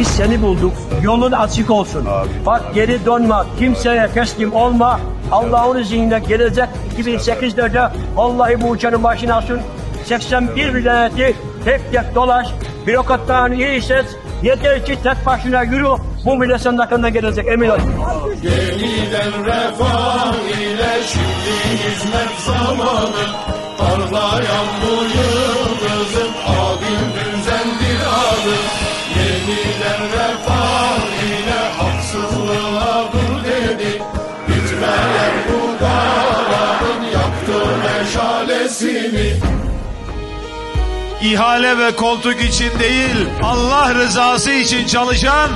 Biz seni bulduk. Yolun açık olsun. Bak geri dönme. Kimseye teslim olma. Allah'ın izniyle gelecek 2008'de de vallahi bu uçanın başına alsın. 81 vilayeti tek tek dolaş. Bürokratların iyi ses. Yeter ki tek başına yürü. Bu millet senin hakkında gelecek emin ol. Yeniden refah ile şimdi hizmet zamanı Parlayan bu yıldızın meşalesini ihale ve koltuk için değil, Allah rızası için çalışan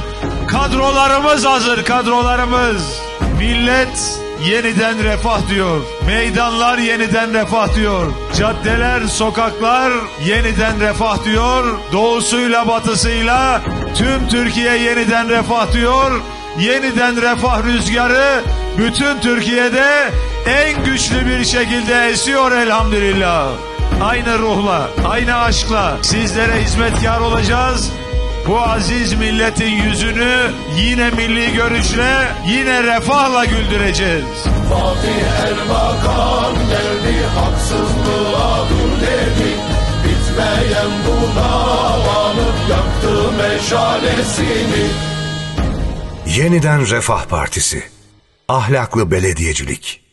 kadrolarımız hazır, kadrolarımız. Millet yeniden refah diyor. Meydanlar yeniden refah diyor. Caddeler, sokaklar yeniden refah diyor. Doğusuyla batısıyla tüm Türkiye yeniden refah diyor. Yeniden refah rüzgarı bütün Türkiye'de en güçlü bir şekilde esiyor elhamdülillah. Aynı ruhla, aynı aşkla sizlere hizmetkar olacağız. Bu aziz milletin yüzünü yine milli görüşle, yine refahla güldüreceğiz. Fatih Erbakan geldi haksızlığa dur dedi Bitmeyen bu davanın yaktı meşalesini Yeniden Refah Partisi. Ahlaklı belediyecilik.